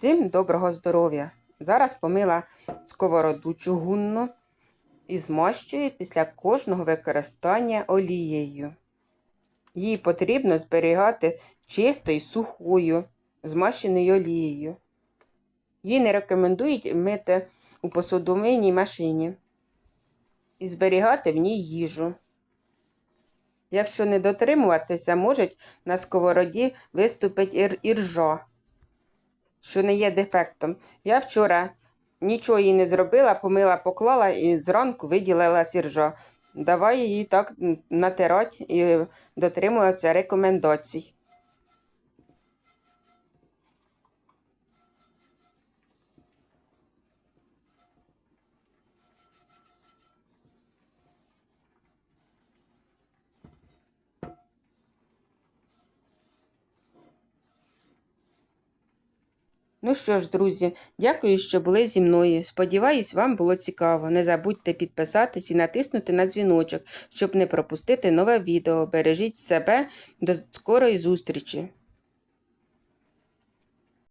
Всім доброго здоров'я! Зараз помила сковороду чугунну і змащую після кожного використання олією. Її потрібно зберігати чистою, сухою, змащеною олією. Її не рекомендують мити у посудомийній машині і зберігати в ній їжу. Якщо не дотримуватися, може на сковороді виступить ір- іржа що не є дефектом. Я вчора нічого їй не зробила, помила, поклала і зранку виділила сіржо. Давай її так натирать і дотримуватися рекомендацій. Ну що ж, друзі, дякую, що були зі мною. Сподіваюсь, вам було цікаво. Не забудьте підписатись і натиснути на дзвіночок, щоб не пропустити нове відео. Бережіть себе. До скорої зустрічі!